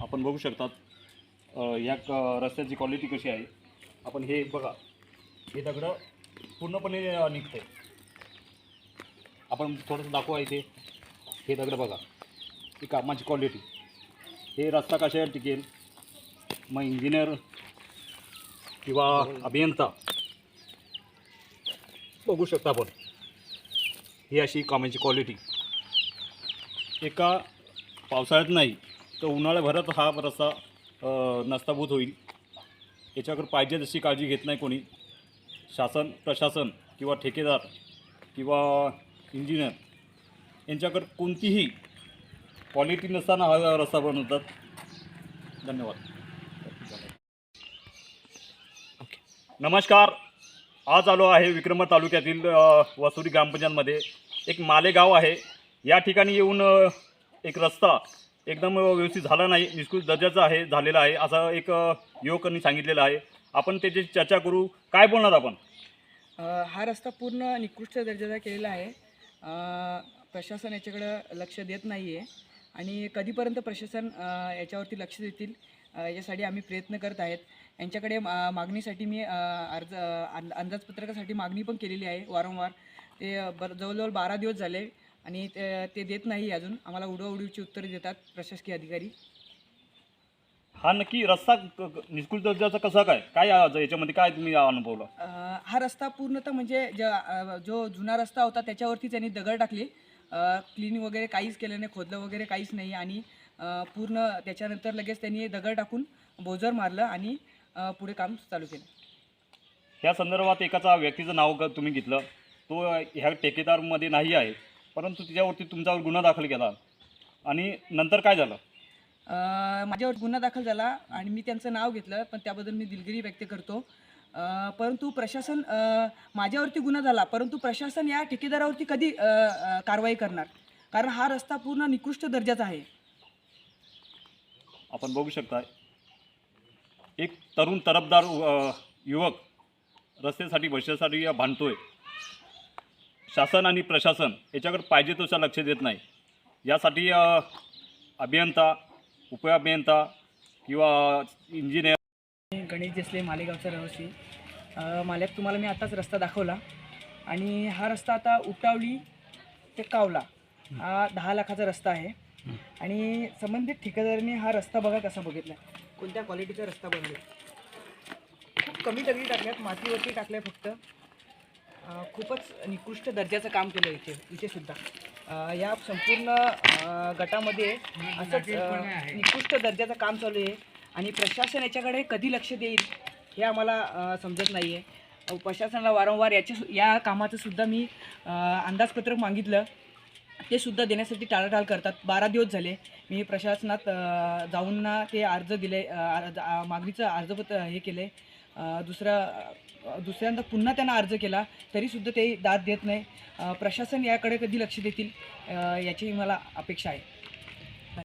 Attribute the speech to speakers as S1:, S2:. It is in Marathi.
S1: आपण बघू शकतात या क- रस्त्याची क्वालिटी कशी आहे. आपण हे बघा हे दगडं पूर्णपणे निघते आपण थोडंसं दाखवा इथे. हे दगडं बघा ही कामाची क्वालिटी हे रस्ता कशावर टिकेल? मग इंजिनियर किंवा अभियंता. बघू शकता आपण. ही अशी कामाची क्वालिटी एका पावसाळ्यात नाही तर उन्हाळ्याभरात हा रस्ता अ, नष्टाभूत होईल. याच्याकडे पाहिजे तशी काळजी घेत नाही कोणी. शासन प्रशासन किंवा ठेकेदार किंवा इंजिनियर यांच्याकडे कोणतीही क्वालिटी नसताना हा रस्ता बनवतात. धन्यवाद. नमस्कार. आज आलो आहे विक्रमर तालुक्यातील वसुरी ग्रामपंचायतमध्ये. एक मालेगाव आहे. या ठिकाणी येऊन एक रस्ता एकदम व्यवस्थित झाला नाही निष्कृत दर्जाचा आहे झालेला आहे असा एक युवकांनी सांगितलेलं आहे. आपण त्याची चर्चा करू. काय बोलणार आपण?
S2: हा रस्ता पूर्ण निकृष्ट दर्जाचा केलेला आहे. प्रशासन याच्याकडं लक्ष देत नाही आहे आणि कधीपर्यंत प्रशासन याच्यावरती लक्ष देतील याच्यासाठी यासाठी आम्ही प्रयत्न करत आहेत. यांच्याकडे मा- मागणीसाठी मी अर्ज अंदाजपत्रकासाठी मागणी पण केलेली आहे वारंवार. ते बर जवळजवळ बारा दिवस झाले. आणि ते देत नाही अजून. आम्हाला उडवाउडवीची उत्तरे देतात प्रशासकीय अधिकारी.
S1: हा नक्की रस्ता निष्कृत दर्जाचा कसा काय? काय याच्यामध्ये काय तुम्ही अनुभवलं?
S2: हा रस्ता पूर्णतः म्हणजे ज जुना रस्ता होता त्याच्यावरती त्यांनी दगड टाकले. क्लिनिंग वगैरे काहीच केलं नाही खोदलं वगैरे काहीच नाही आणि पूर्ण त्याच्यानंतर लगेच त्यांनी दगड टाकून बोजर मारलं आणि पुढे काम चालू केलं.
S1: ह्या संदर्भात एकाचा व्यक्तीचं नाव तुम्ही घेतलं. तो ह्या ठेकेदारमध्ये नाही आहे. परंतु तिच्यावरती तुमच्यावर गुन्हा दाखल केला. आणि नंतर काय झालं?
S2: अ, माझ्यावर गुन्हा दाखल झाला आणि मी त्यांचं नाव घेतलं पण त्याबद्दल मी दिलगिरी व्यक्त करतो. अ, परंतु प्रशासन अ, माझ्यावरती गुन्हा झाला परंतु प्रशासन या ठेकेदारावरती कधी अ, अ, कारवाई करणार? कारण हा रस्ता पूर्ण निकृष्ट दर्जाचा आहे.
S1: आपण बघू शकता एक तरुण तरफदार अ, युवक रस्त्यासाठी भविष्यासाठी भांडतोय. शासन आणि प्रशासन याच्याकडे पाहिजे तसं लक्ष देत नाही. यासाठी अभियंता उपअभियंता किंवा इंजिनियर
S2: मी गणेश देसले मालेगावचा रहिवासी. अ, माल्यात तुम्हाला मी आताच रस्ता दाखवला. आणि हा रस्ता आता उटावली ते कावला. हा दहा लाखाचा रस्ता आहे. आणि संबंधित ठेकेदाराने हा रस्ता बघा कसा बघितला. कोणत्या क्वालिटीचा रस्ता बनवला. खूप कमी दगडी टाकल्यात मातीवरती टाकल्या फक्त. खूपच निकृष्ट दर्जाचं काम केलं इथे इथे सुद्धा. या संपूर्ण गटामध्ये असंच निकृष्ट दर्जाचं काम चालू आहे. आणि प्रशासन याच्याकडे कधी लक्ष देईल हे आम्हाला समजत नाही आहे प्रशासनाला वारंवार याचे या कामाचं सुद्धा मी अंदाजपत्रक मागितलं. ते सुद्धा देण्यासाठी टाळाटाळ करतात. बारा दिवस झाले मी प्रशासनात जाऊन ना ते अर्ज दिले मागणीचं अर्जपत्र हे केले. दुसरा दुसऱ्यांदा पुन्हा त्यांना अर्ज केला तरीसुद्धा ते दाद देत नाही. प्रशासन याकडे कधी लक्ष देतील? याचीही मला अपेक्षा आहे.